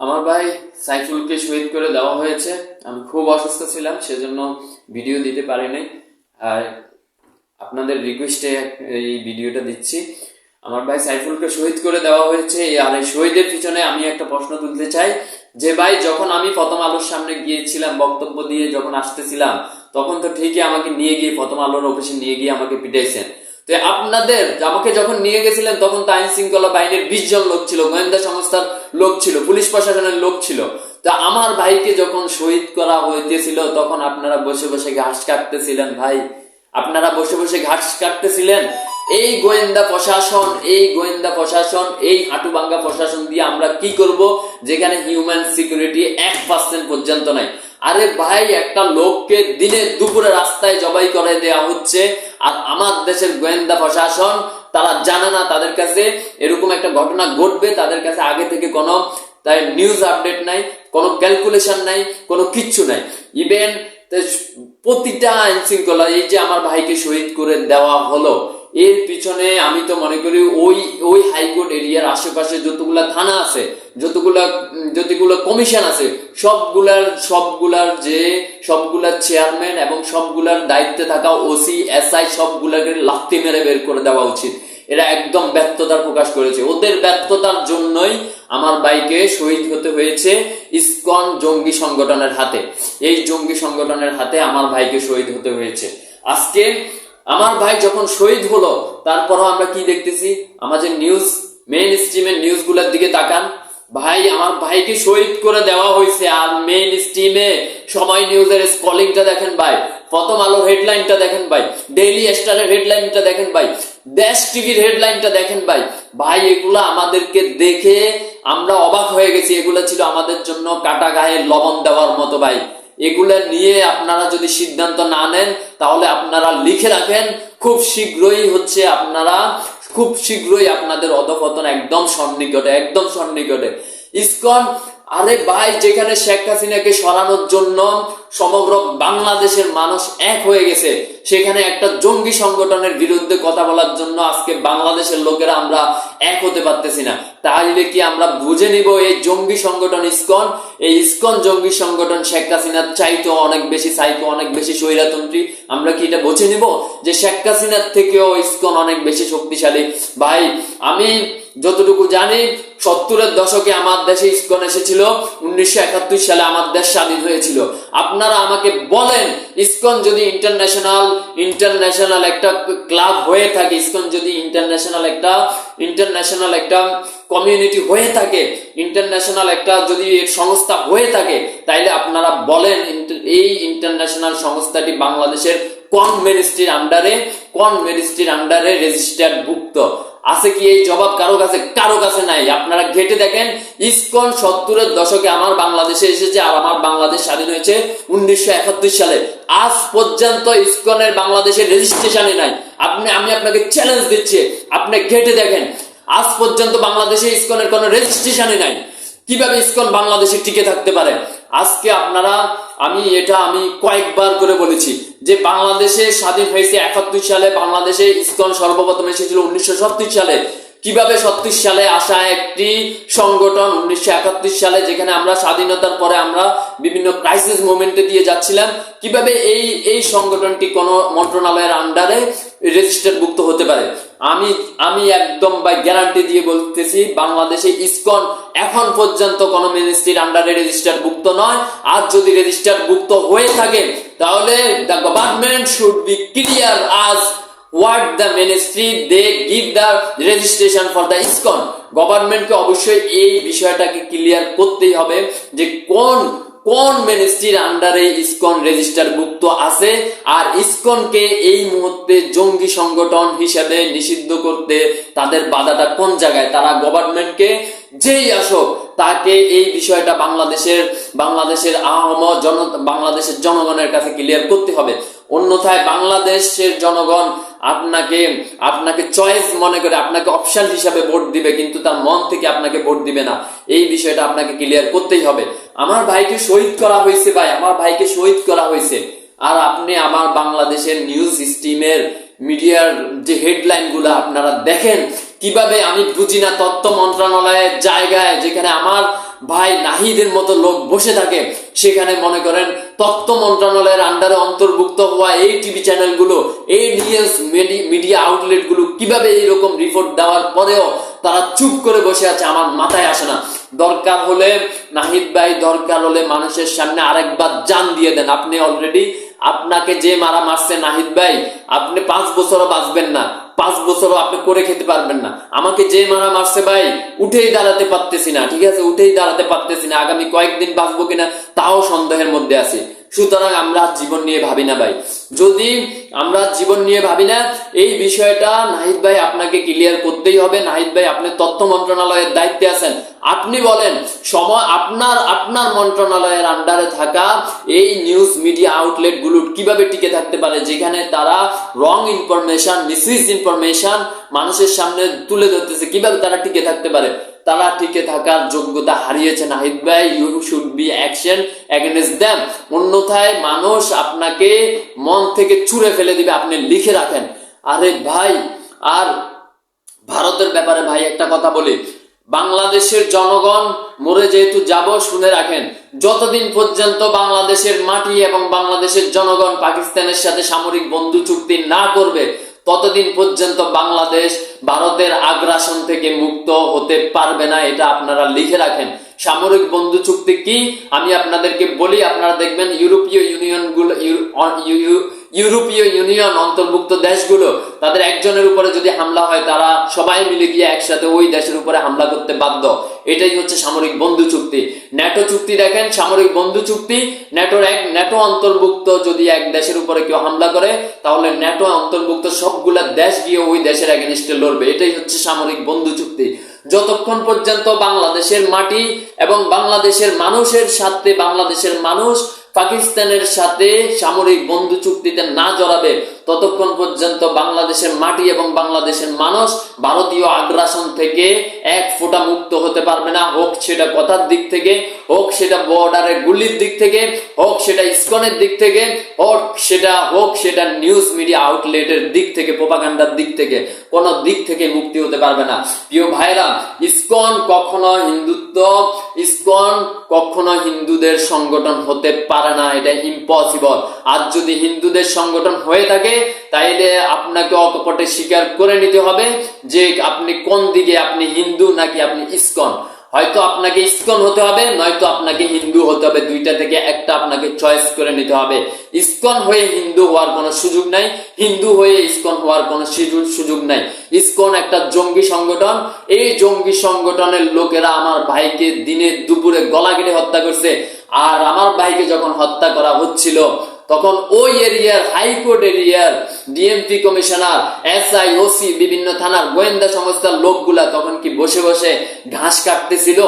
আমার ভাই সাইফুলকে শহীদ করে দেওয়া হয়েছে। আমি খুব অসুস্থ ছিলাম, সেজন্য ভিডিও দিতে পারিনি আর আপনাদের রিকোয়েস্টে এই ভিডিওটা দিচ্ছি। আমার ভাই সাইফুলকে শহীদ করে দেওয়া হয়েছে। আর এই শহীদের পিছনে আমি একটা প্রশ্ন তুলতে চাই। যে ভাই, যখন আমি প্রথম আলোর সামনে গিয়েছিলাম, বক্তব্য দিয়ে যখন আসতেছিলাম, তখন তো ঠিকই আমাকে নিয়ে গিয়ে প্রথম আলোর অফিসে নিয়ে গিয়ে আমাকে পিটাইছেন। তো আপনাদের আমাকে যখন নিয়ে গেছিলেন, তখন তো আইন শৃঙ্খলা বাহিনীর বিশ জন লোক ছিল, গোয়েন্দা সংস্থার লোক ছিল, পুলিশ প্রশাসনের লোক ছিল। তা আমার ভাইকে যখন শহীদ করা হইতেছিল, তখন আপনারা বসে বসে ঘাস কাটতেছিলেন, ভাই। আপনারা বসে বসে ঘাস কাটতেছিলেন। এই গোয়েন্দা প্রশাসন, এই গোয়েন্দা প্রশাসন, এই হাটুবাঙ্গা প্রশাসন দিয়ে আমরা কি করব? যেখানে হিউম্যান সিকিউরিটি এক পার্সেন্ট পর্যন্ত নাই। আরে ভাই, একটা লোককে দিনে দুপুরে রাস্তায় জবাই করে দেয়া হচ্ছে। আর আমার দেশের গোয়েন্দা প্রশাসন, তারা জানে না তাদের কাছে এরকম একটা ঘটনা ঘটবে, তাদের কাছে আগে থেকে কোনো, তাই নিউজ আপডেট নাই, কোনো ক্যালকুলেশন নাই, কোনো কিচ্ছু নাই। ইভেন প্রতিটা আইন শৃঙ্খলা এই যে আমার ভাইকে শহীদ করে দেওয়া হলো এর পিছনে আমি তো মনে করি ওই ওই হাইকোর্ট এরিয়ার আশেপাশে যতগুলা থানা আছে, যতগুলা যতগুলো কমিশন আছে, সবগুলার সবগুলার যে, সবগুলার চেয়ারম্যান এবং সবগুলার দায়িত্বে থাকা ওসি, এসআই সবগুলাকে লাথি মেরে বের করে দেওয়া উচিত। এরা একদম ব্যর্থতার প্রকাশ করেছে। ওদের ব্যর্থতার জন্যই আমার বাইকে শহীদ হতে হয়েছে ইসকন জঙ্গি সংগঠনের হাতে। এই জঙ্গি সংগঠনের হাতে আমার ভাইকে শহীদ হতে হয়েছে। আজকে আমার ভাই যখন শহীদ হলো, তারপরও আমরা কি দেখতেছি? আমাদের নিউজ মেইন স্ট্রিমের নিউজগুলোর দিকে তাকান। ভাই, আমার ভাইকে শহীদ করে দেওয়া হয়েছে আর মেইন স্ট্রিমে সময় নিউজের স্কলিংটা দেখেন ভাই, প্রথম আলোর হেডলাইনটা দেখেন ভাই ডেইলি স্টারের হেডলাইনটা দেখেন ভাই দেশ টিভির হেডলাইনটা দেখেন ভাই। ভাই, এগুলা আমাদেরকে দেখে আমরা অবাক হয়ে গেছি, এগুলা ছিল আমাদের জন্য কাটা গায়ে লবণ দেওয়ার মতো ভাই। এগুলা নিয়ে আপনারা যদি সিদ্ধান্ত না নেন, তাহলে আপনারা লিখে রাখেন, খুব শীঘ্রই হচ্ছে আপনারা, খুব শীঘ্রই আপনাদের অধপতন একদম সন্নিকটে একদম সন্নিকটে। ইসকন আরে ভাই যেখানে শেখ হাসিনাকে সরানোর জন্য সমগ্র বাংলাদেশের মানুষ এক হয়ে গেছে, সেখানে একটা জঙ্গি সংগঠনের বিরুদ্ধে কথা বলার জন্য আজকে বাংলাদেশের লোকেরা আমরা এক হতে পারতেছি না। তাহলে কি আমরা বুঝে নিব এই জঙ্গি সংগঠন ইসকন? এই ইসকন জঙ্গি সংগঠন শেখ হাসিনার চাইতো অনেক বেশি চাইতো অনেক বেশি স্বৈরাতন্ত্রী। আমরা কি এটা বুঝে নিব যে শেখ হাসিনার থেকেও ইস্কন অনেক বেশি শক্তিশালী? ভাই, আমি যতটুকু জানি, সত্তরের দশকে আমার দেশে ইস্কন এসেছিল উনিশশো একাত্তর সালে আমার দেশ স্বাধীন হয়েছিল। আপনারা আমাকে বলেন, ইসকন যদি ইন্টারন্যাশনাল ইন্টারন্যাশনাল একটা ক্লাব হয়ে থাকে, ইসকন যদি ইন্টারন্যাশনাল একটা ইন্টারন্যাশনাল একটা কমিউনিটি হয়ে থাকে ইন্টারন্যাশনাল একটা যদি সংস্থা হয়ে থাকে, তাইলে আপনারা বলেন এই ইন্টারন্যাশনাল সংস্থাটি বাংলাদেশের কোন মিনিস্ট্রির আন্ডারে কোন মিনিস্ট্রির আন্ডারে রেজিস্টার্ড ভুক্ত। আছে কি এই জবাব কারও কাছে? কারও কাছে নাই। আপনারা ঘেটে দেখেন, ইসকন সত্তরের দশকে আমার বাংলাদেশে এসেছে আর আমার বাংলাদেশ স্বাধীন হয়েছে উনিশশো একাত্তর সালে। আজ পর্যন্ত ইস্কনের বাংলাদেশের রেজিস্ট্রেশনই নাই। আপনি, আমি আপনাকে চ্যালেঞ্জ দিচ্ছি। আপনি ঘেটে দেখেন, আজ পর্যন্ত বাংলাদেশে ইসকনের কোনো রেজিস্ট্রেশনই নাই। কীভাবে ইসকন বাংলাদেশে টিকে থাকতে পারে? আজকে আপনারা, আমি এটা আমি কয়েকবার করে বলেছি যে বাংলাদেশে স্বাধীন হয়েছে একাত্তর সালে, বাংলাদেশে ইসকন সর্বপ্রথম এসেছিল উনিশশো সত্তর সালে। কীভাবে সত্তর সালে আসা একটি সংগঠন উনিশশো একাত্তর সালে, যেখানে আমরা স্বাধীনতার পরে আমরা বিভিন্ন ক্রাইসিস মোমেন্টে দিয়ে যাচ্ছিলাম, কীভাবে এই এই সংগঠনটি কোনো মন্ত্রণালয়ের আন্ডারে রেজিস্টার ভুক্ত হতে পারে। আমি আমি একদম বা গ্যারান্টি দিয়ে বলতেছি, বাংলাদেশে ইসকন এখন পর্যন্ত কোনো মিনিস্ট্রির আন্ডারে রেজিস্টার ভুক্ত নয়। আর যদি রেজিস্টার ভুক্ত হয়ে থাকে, তাহলে the government should be clear as what the ministry they give the registration for the ISKCON গভর্নমেন্টকে অবশ্যই এই বিষয়টাকে ক্লিয়ার করতেই হবে যে কোন কোন মিনিস্ট্রির আন্ডারে ইসকন রেজিস্টার ভুক্ত আছে? আর ইসকনকে এই মুহূর্তে জঙ্গি সংগঠন হিসেবে নিষিদ্ধ করতে তাদের বাধাটা কোন জায়গায়? তারা গভর্নমেন্টকে যেই আসুক, তাকে এই বিষয়টা বাংলাদেশের বাংলাদেশের আহম জন বাংলাদেশের জনগণের কাছে ক্লিয়ার করতে হবে। অন্যথায় বাংলাদেশের জনগণ আপনাকে আপনাকে চয়েস মনে করে আপনাকে অপশন হিসাবে ভোট দিবে, কিন্তু তার মন থেকে আপনাকে ভোট দিবে না। এই বিষয়টা আপনাকে ক্লিয়ার করতেই হবে। আমার ভাইকে শহীদ করা হয়েছে ভাই, আমার ভাইকে শহীদ করা হয়েছে। আর আপনি আমার বাংলাদেশের নিউজ স্ট্রিমের মিডিয়ার যে হেডলাইনগুলা আপনারা দেখেন, কীভাবে আমি বুঝি না তথ্য মন্ত্রণালয়ের জায়গায়, যেখানে আমার ভাই নাহিদের মতো লোক বসে থাকে, সেখানে মনে করেন তথ্য মন্ত্রণালয়ের আন্ডারে অন্তর্ভুক্ত হওয়া এই টিভি চ্যানেলগুলো এই নিউজ মিডিয়া আউটলেটগুলো কীভাবে এইরকম রিপোর্ট দেওয়ার পরেও তারা চুপ করে বসে আছে, আমার মাথায় আসে না। দরকার হলে, নাহিদ ভাই, দরকার হলে মানুষের সামনে আরেকবার জান দিয়ে দেন। আপনি অলরেডি আপনাকে যে মারা মারছে নাহিদ ভাই, আপনি পাঁচ বছরও বাঁচবেন না। পাঁচ বছরও আপনি করে খেতে পারবেন না। আমাকে যে মারা মারছে ভাই, উঠেই দাঁড়াতে পারতেছি না, ঠিক আছে? উঠেই দাঁড়াতে পারতেছি না। আগামী কয়েকদিন বাঁচবো কিনা, তাও সন্দেহের মধ্যে আছে। সুতরাং আমরা জীবন নিয়ে ভাবি না ভাই। যদি আমরা জীবন নিয়ে ভাবি না, এই বিষয়টা নাহিদ ভাই আপনাকে ক্লিয়ার করতেই হবে। নাহিদ ভাই, আপনি তথ্য মন্ত্রণালয়ের দায়িত্বে আছেন। আপনি বলেন, সময় আপনার আপনার মন্ত্রণালয়ের আন্ডারে থাকা এই নিউজ মিডিয়া আউটলেটগুলো কীভাবে টিকে থাকতে পারে? যেখানে তারা রং ইনফরমেশন মিসইউজ ইনফরমেশন মানুষের সামনে তুলে ধরতেছে। কীভাবে তারা টিকে থাকতে পারে? তারা টিকে থাকার যোগ্যতা হারিয়েছে নাহিদ ভাই you should be action against them অন্যথায় মানুষ আপনাকে মন থেকে ছুঁড়ে ফেলে দিবে, আপনি লিখে রাখেন। আরে ভাই, আর ভারতের ব্যাপারে ভাই একটা কথা বলি। বাংলাদেশের জনগণ মরে যেহেতু যাব, শুনে রাখেন, যতদিন পর্যন্ত বাংলাদেশের মাটি এবং বাংলাদেশের জনগণ পাকিস্তানের সাথে সামরিক বন্ধু চুক্তি না করবে, ততদিন পর্যন্ত বাংলাদেশ ভারতের আগ্রাসন থেকে মুক্ত হতে পারবে না, এটা আপনারা লিখে রাখেন। সামরিক বন্ধু চুক্তি কি? আমি আপনাদেরকে বলি, আপনারা দেখবেন, ইউরোপীয় ইউনিয়ন ইউরোপীয় ইউনিয়ন অন্তর্ভুক্ত দেশগুলো, তাদের একজনের উপরে যদি হামলা হয়, তারা সবাই মিলে গিয়ে একসাথে ওই দেশের উপরে হামলা করতে বাধ্য। এটাই হচ্ছে সামরিক বন্ধু চুক্তি। ন্যাটো চুক্তি দেখেন, সামরিক বন্ধু চুক্তি, ন্যাটোর এক, ন্যাটো অন্তর্ভুক্ত যদি এক দেশের উপরে কেউ হামলা করে, তাহলে ন্যাটো অন্তর্ভুক্ত সবগুলা দেশ গিয়ে ওই দেশের এগেনিস্টে লড়বে। এটাই হচ্ছে সামরিক বন্ধু চুক্তি। যতক্ষণ পর্যন্ত বাংলাদেশের মাটি এবং বাংলাদেশের মানুষের সাথে বাংলাদেশের মানুষ পাকিস্তানের সাথে সামরিক বন্ধু চুক্তিতে না জড়াবে ততক্ষণ পর্যন্ত বাংলাদেশের মাটি এবং বাংলাদেশের মানুষ ভারতীয় আগ্রাসন থেকে এক ফোঁটা মুক্ত হতে পারবে না। হোক সেটা কথার দিক থেকে, হোক সেটা বর্ডারের গুলির দিক থেকে, হোক সেটা ইস্কনের দিক থেকে, হোক সেটা হোক সেটা নিউজ মিডিয়া আউটলেটের দিক থেকে প্রপাগান্ডার দিক থেকে, কোন দিক থেকে মুক্তি হতে পারবে না। প্রিয় ভাইরা ইস্কন কখনো হিন্দুত্ব, ইস্কন কখনো হিন্দুদের সংগঠন হতে পারে না, এটা ইম্পসিবল আর যদি হিন্দুদের সংগঠন হয়ে থাকে তাইলে আপনাকে অকপটে স্বীকার করে নিতে হবে যে আপনি কোন দিকে, আপনি হিন্দু নাকি আপনি ইস্কন। হয়তো আপনাকে ইস্কন হতে হবে, নয়তো আপনাকে হিন্দু হতে হবে। দুইটা থেকে একটা আপনাকে চয়েস করে নিতে হবে। ইস্কন হয়ে হিন্দু হওয়ার কোনো সুযোগ নাই, হিন্দু হয়ে ইস্কন হওয়ার কোনো সুযোগ নাই। ইস্কন একটা জঙ্গি সংগঠন। এই জঙ্গি সংগঠনের লোকেরা আমার ভাইকে দিনে দুপুরে গলা কেটে হত্যা করছে। আর আমার ভাইকে যখন হত্যা করা হচ্ছিল তখন ওই এরিয়ার হাইকোর্ট এরিয়ার ডিএমপি কমিশনার এসআই ওসি বিভিন্ন থানার গোয়েন্দা সংস্থার লোকগুলা তখন কি বসে বসে ঘাস কাটতেছিল?